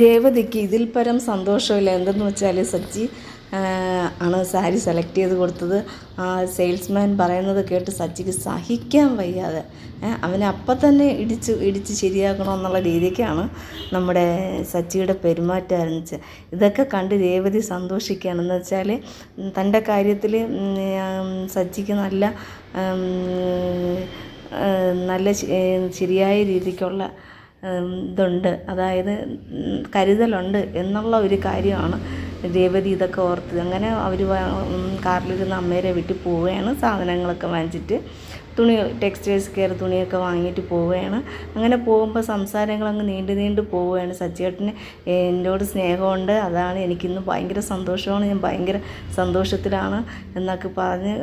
രേവതിക്ക് ഇതിൽ പരം സന്തോഷമില്ല. എന്തെന്ന് വെച്ചാൽ സച്ചി ആണ് സാരി സെലക്ട് ചെയ്ത് കൊടുത്തത്. ആ സെയിൽസ്മാൻ പറയുന്നത് കേട്ട് സച്ചിക്ക് സഹിക്കാൻ വയ്യാതെ അവനെ അപ്പം തന്നെ ഇടിച്ച് ഇടിച്ച് ശരിയാക്കണമെന്നുള്ള രീതിക്കാണ് നമ്മുടെ സച്ചിയുടെ പെരുമാറ്റം ആരംഭിച്ചത്. ഇതൊക്കെ കണ്ട് രേവതി സന്തോഷിക്കുകയാണെന്ന് വെച്ചാൽ തന്റെ കാര്യത്തിൽ സച്ചിക്ക് നല്ല നല്ല ശരിയായ രീതിക്കുള്ള ഇതുണ്ട്. അതായത് കരുതലുണ്ട് എന്നുള്ള ഒരു കാര്യമാണ് രേവതി ഇതൊക്കെ ഓർത്തത്. അങ്ങനെ അവർ കാറിലിരുന്ന് അമ്മേരെ വീട്ടിൽ പോവുകയാണ് സാധനങ്ങളൊക്കെ വാങ്ങിച്ചിട്ട്. തുണി ടെക്സ്റ്റൈൽസ് കയറി തുണിയൊക്കെ വാങ്ങിയിട്ട് പോവുകയാണ്. അങ്ങനെ പോകുമ്പോൾ സംസാരങ്ങൾ അങ്ങ് നീണ്ടു നീണ്ടു പോവുകയാണ്. സച്ചിയേട്ടന് എന്നോട് സ്നേഹമുണ്ട്. അതാണ് എനിക്കിന്ന് ഭയങ്കര സന്തോഷമാണ്. ഞാൻ ഭയങ്കര സന്തോഷത്തിലാണ് എന്നൊക്കെ പറഞ്ഞ്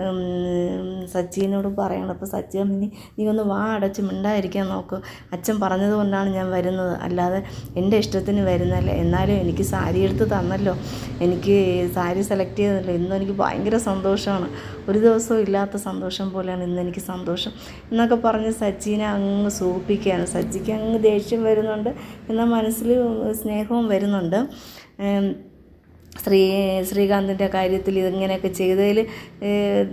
സച്ചിനോട് പറയണം. അപ്പോൾ സച്ചി നീ നീ ഒന്ന് വാ അടച്ച് മിണ്ടായിരിക്കാൻ നോക്കൂ. അച്ഛൻ പറഞ്ഞതുകൊണ്ടാണ് ഞാൻ വരുന്നത്. അല്ലാതെ എന്റെ ഇഷ്ടത്തിന് വരുന്നതല്ല. എന്നാലും എനിക്ക് സാരി എടുത്ത് തന്നല്ലോ. എനിക്ക് സാരി സെലക്ട് ചെയ്തല്ലോ ഇന്നും എനിക്ക് ഭയങ്കര സന്തോഷമാണ്. ഒരു ദിവസവും ഇല്ലാത്ത സന്തോഷം പോലെയാണ് ഇന്ന് എനിക്ക് സന്തോഷം എന്നൊക്കെ പറഞ്ഞ് സച്ചിനെ അങ്ങ് സൂപ്പിക്കുകയാണ്. സച്ചിക്ക് അങ്ങ് ദേഷ്യം വരുന്നുണ്ട് എന്നാൽ മനസ്സിൽ സ്നേഹവും വരുന്നുണ്ട്. ശ്രീ ശ്രീകാന്തിന്റെ കാര്യത്തിൽ ഇതിങ്ങനെയൊക്കെ ചെയ്തതിൽ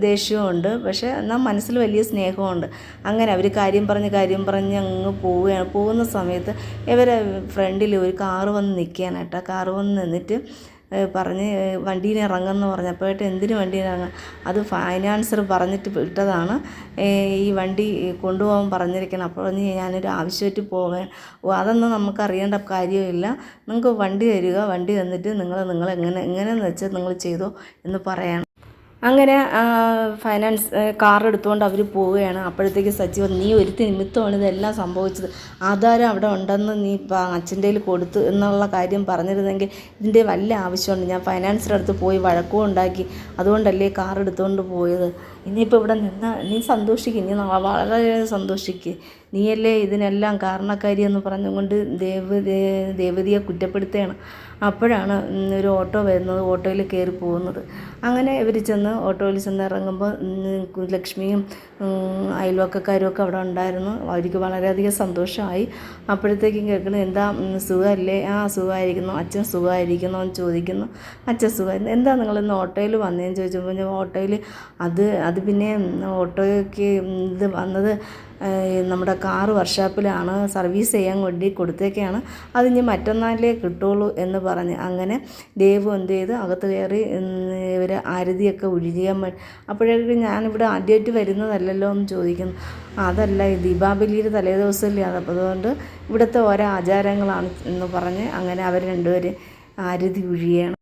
ദേഷ്യമുണ്ട് പക്ഷേ എന്നാൽ മനസ്സിൽ വലിയ സ്നേഹമുണ്ട് അങ്ങനെ അവർ കാര്യം പറഞ്ഞ് കാര്യം പറഞ്ഞ് അങ്ങ് പോവുകയാണ്. പോകുന്ന സമയത്ത് ഇവരെ ഫ്രണ്ടിൽ ഒരു കാറ് വന്ന് നിൽക്കാനായിട്ട് ആ കാറ് വന്ന് നിന്നിട്ട് പറഞ്ഞ് വണ്ടിയിൽ ഇറങ്ങുമെന്ന് പറഞ്ഞപ്പോഴായിട്ട് എന്തിന് വണ്ടിയിൽ ഇറങ്ങാം അത് ഫൈനാൻസർ പറഞ്ഞിട്ട് വിട്ടതാണ്. ഈ വണ്ടി കൊണ്ടുപോകാൻ പറഞ്ഞിരിക്കണം. അപ്പോൾ പറഞ്ഞ് ഞാനൊരു ആവശ്യമായിട്ട് പോകാൻ അതൊന്നും നമുക്ക് അറിയേണ്ട കാര്യമില്ല. നിങ്ങൾക്ക് വണ്ടി തരിക. വണ്ടി തന്നിട്ട് നിങ്ങൾ നിങ്ങൾ എങ്ങനെ എങ്ങനെയെന്ന് വെച്ചാൽ നിങ്ങൾ ചെയ്തോ എന്ന് പറയണം. അങ്ങനെ ഫൈനാൻസ് കാർ എടുത്തുകൊണ്ട് അവർ പോവുകയാണ്. അപ്പോഴത്തേക്ക് സച്ചി പറഞ്ഞു നീ ഒരു നിമിത്തമാണ് ഇതെല്ലാം സംഭവിച്ചത്. ആധാരം അവിടെ ഉണ്ടെന്ന് നീ അച്ഛന്റെ കൊടുത്തു എന്നുള്ള കാര്യം പറഞ്ഞിരുന്നെങ്കിൽ ഇതിന്റെ വലിയ ആവശ്യമുണ്ട്. ഞാൻ ഫൈനാൻസിന്റെ അടുത്ത് പോയി വഴക്കവും ഉണ്ടാക്കി. അതുകൊണ്ടല്ലേ കാർ എടുത്തുകൊണ്ട് പോയത്. ഇനിയിപ്പോൾ ഇവിടെ നിന്ന് നീ സന്തോഷിക്കും. നീ വളരെ സന്തോഷിക്കുക നീയല്ലേ ഇതിനെല്ലാം കാരണക്കാരി എന്ന് പറഞ്ഞുകൊണ്ട് ദേവ ദേവതിയെ കുറ്റപ്പെടുത്തുകയാണ്. അപ്പോഴാണ് ഒരു ഓട്ടോ വരുന്നത്. ഓട്ടോയിൽ കയറി പോകുന്നത്. അങ്ങനെ ഇവർ ചെന്ന് ഓട്ടോയിൽ ചെന്ന് ഇറങ്ങുമ്പോൾ ലക്ഷ്മിയും അയൽവക്കക്കാരും ഒക്കെ അവിടെ ഉണ്ടായിരുന്നു. അവർക്ക് വളരെയധികം സന്തോഷമായി. അപ്പോഴത്തേക്കും കേൾക്കുന്നത് എന്താ സുഖമല്ലേ? ആ സുഖമായിരിക്കുന്നു. അച്ഛൻ സുഖമായിരിക്കുന്നു എന്ന് ചോദിക്കുന്നു. അച്ഛൻ സുഖമായിരുന്നു എന്താ നിങ്ങളിന്ന് ഓട്ടോയിൽ വന്നതെന്ന് ചോദിച്ചപ്പോൾ ഞാൻ ഓട്ടോയിൽ അത് അത് പിന്നെ ഓട്ടോയ്ക്ക് ഇത് വന്നത് നമ്മുടെ കാറ് വർക്ക്ഷോപ്പിലാണ്. സർവീസ് ചെയ്യാൻ വേണ്ടി കൊടുത്തേക്കാണ്. അത് ഇനി മറ്റന്നാളിലേ കിട്ടുള്ളൂ എന്ന് പറഞ്ഞ്. അങ്ങനെ ദേവ് എന്ത് ചെയ്ത്? അകത്ത് കയറി ഇവർ ആരതിയൊക്കെ ഒഴിയാൻ വേണ്ടി അപ്പോഴേക്കും ഞാനിവിടെ ആദ്യമായിട്ട് വരുന്നതല്ലല്ലോ എന്ന് ചോദിക്കുന്നു. അതല്ല ഈ ദീപാവലിയുടെ തലേദിവസമല്ലേ അത്? അപ്പോൾ അതുകൊണ്ട് ഇവിടുത്തെ ഓരോ ആചാരങ്ങളാണ് എന്ന് പറഞ്ഞ് അങ്ങനെ അവർ രണ്ടുപേരും ആരതി ഒഴിയാണ്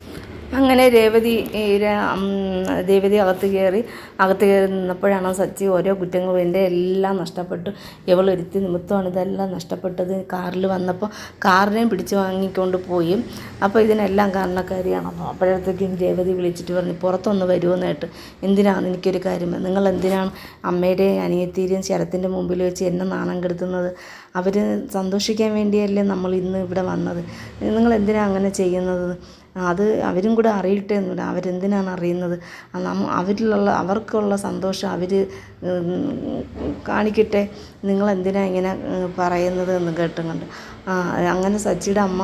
അങ്ങനെ രേവതി രേവതി അകത്ത് കയറി അകത്ത് കയറി നിന്നപ്പോഴാണ് സച്ചി ഓരോ കുറ്റങ്ങളും എന്റെ എല്ലാം നഷ്ടപ്പെട്ടു. ഇവളൊരുത്തി നിമിത്തമാണ് ഇതെല്ലാം നഷ്ടപ്പെട്ടത്. കാറിൽ വന്നപ്പോൾ കാറിനെയും പിടിച്ച് വാങ്ങിക്കൊണ്ട് പോയി. അപ്പോൾ ഇതിനെല്ലാം കാരണക്കാരിയാണ് അപ്പോൾ അപ്പോഴത്തേക്കും രേവതി വിളിച്ചിട്ട് പറഞ്ഞു പുറത്തൊന്ന് വരുമെന്നായിട്ട് എന്തിനാണ് എനിക്കൊരു കാര്യം? നിങ്ങൾ എന്തിനാണ് അമ്മയുടെയും അനിയത്തിയുടെയും ശരത്തിന്റെ മുമ്പിൽ വെച്ച് എന്നെ നാണം കെടുത്തുന്നത്? അവർ സന്തോഷിക്കാൻ വേണ്ടിയല്ലേ നമ്മൾ ഇന്ന് ഇവിടെ വന്നത്? നിങ്ങൾ എന്തിനാണ് അങ്ങനെ ചെയ്യുന്നത്? അത് അവരും കൂടെ അറിയട്ടെ എന്നില്ല അവരെന്തിനാണ് അറിയുന്നത്? അവരിലുള്ള അവർക്കുള്ള സന്തോഷം അവർ കാണിക്കട്ടെ. നിങ്ങൾ നിങ്ങളെന്തിനാണ് ഇങ്ങനെ പറയുന്നത് എന്ന് കേട്ടുകൊണ്ട് ആ അങ്ങനെ സച്ചിയുടെ അമ്മ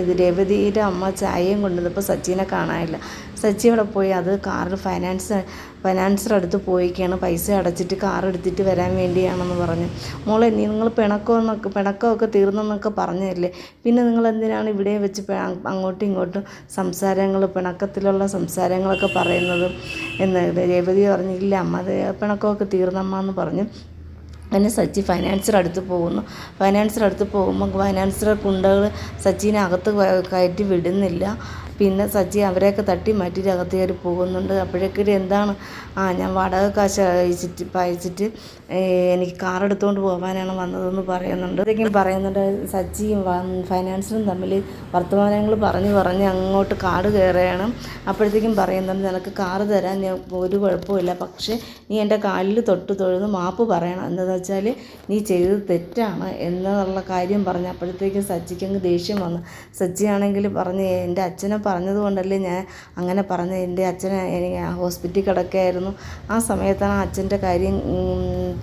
ഇത് രേവതിയുടെ അമ്മ ചായയും കൊണ്ടുവന്നപ്പോൾ സച്ചിനെ കാണാനില്ല. സച്ചി അവിടെ പോയി അത് കാറിൽ ഫൈനാൻസ് ഫൈനാൻസർ അടുത്ത് പോയിക്കാണ്. പൈസ അടച്ചിട്ട് കാർ എടുത്തിട്ട് വരാൻ വേണ്ടിയാണെന്ന് പറഞ്ഞു. മോളെ നീ നിങ്ങൾ പിണക്കമെന്നൊക്കെ പിണക്കമൊക്കെ തീർന്നെന്നൊക്കെ പറഞ്ഞതല്ലേ? പിന്നെ നിങ്ങൾ എന്തിനാണ് ഇവിടെ വെച്ച് അങ്ങോട്ടും ഇങ്ങോട്ടും സംസാരങ്ങൾ പിണക്കത്തിലുള്ള സംസാരങ്ങളൊക്കെ പറയുന്നത്? എന്ന് രേവതി പറഞ്ഞില്ല അമ്മ അത് പിണക്കമൊക്കെ തീർന്നമ്മ എന്ന് പറഞ്ഞു. അങ്ങനെ സച്ചി ഫൈനാൻസർ അടുത്ത് പോകുന്നു. ഫൈനാൻസർ അടുത്ത് പോകുമ്പോൾ ഫൈനാൻസർ കുണ്ടകൾ സച്ചിനെ അകത്ത് കയറ്റി വിടുന്നില്ല. പിന്നെ സജ്ജി അവരെയൊക്കെ തട്ടി മാറ്റിയിട്ട് അകത്ത് കയറി പോകുന്നുണ്ട്. അപ്പോഴേക്കും എന്താണ്? ആ ഞാൻ വാടക കാശ് അയച്ചിട്ട് അയച്ചിട്ട് എനിക്ക് കാർ എടുത്തുകൊണ്ട് പോകാനാണ് വന്നതെന്ന് പറയുന്നുണ്ട്. ഇതൊക്കെയും പറയുന്നുണ്ട്. സജ്ജിയും ഫൈനാൻസിനും തമ്മിൽ വർത്തമാനങ്ങൾ പറഞ്ഞ് പറഞ്ഞ് അങ്ങോട്ട് കാട് കയറുകയാണ്. അപ്പോഴത്തേക്കും പറയുന്നുണ്ട് നിനക്ക് കാറ് തരാൻ ഞാൻ ഒരു കുഴപ്പമില്ല പക്ഷേ നീ എന്റെ കാലിൽ തൊട്ട് തൊഴുന്ന് മാപ്പ് പറയണം. എന്താണെന്ന് വെച്ചാൽ നീ ചെയ്തത് തെറ്റാണ് എന്നുള്ള കാര്യം പറഞ്ഞ് അപ്പോഴത്തേക്കും സച്ചിക്ക് അങ്ങ് ദേഷ്യം വന്നു. സജ്ജിയാണെങ്കിൽ പറഞ്ഞ് എന്റെ അച്ഛനെ പറഞ്ഞതുകൊണ്ടല്ലേ ഞാൻ അങ്ങനെ പറഞ്ഞ എന്റെ അച്ഛനെ എനിക്ക് ഹോസ്പിറ്റലിൽ കിടക്കുകയായിരുന്നു. ആ സമയത്താണ് അച്ഛന്റെ കാര്യം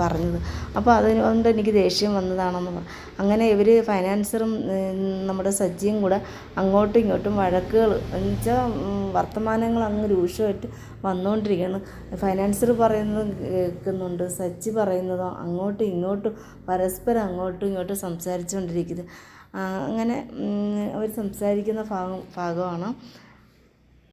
പറഞ്ഞത്. അപ്പോൾ അതുകൊണ്ട് എനിക്ക് ദേഷ്യം വന്നതാണെന്ന് പറഞ്ഞു. അങ്ങനെ ഇവർ ഫൈനാൻസറും നമ്മുടെ സജ്ജിയും കൂടെ അങ്ങോട്ടും ഇങ്ങോട്ടും വഴക്കുകൾ എന്നുവെച്ചാൽ വർത്തമാനങ്ങൾ അങ്ങ് രൂക്ഷമായിട്ട് വന്നുകൊണ്ടിരിക്കുകയാണ്. ഫൈനാൻസർ പറയുന്നത് കേൾക്കുന്നുണ്ട് സച്ചി പറയുന്നതോ അങ്ങോട്ടും ഇങ്ങോട്ടും പരസ്പരം അങ്ങോട്ടും ഇങ്ങോട്ടും സംസാരിച്ചുകൊണ്ടിരിക്കുന്നത്. അങ്ങനെ അവർ സംസാരിക്കുന്ന ഭാഗം ഭാഗമാണ്.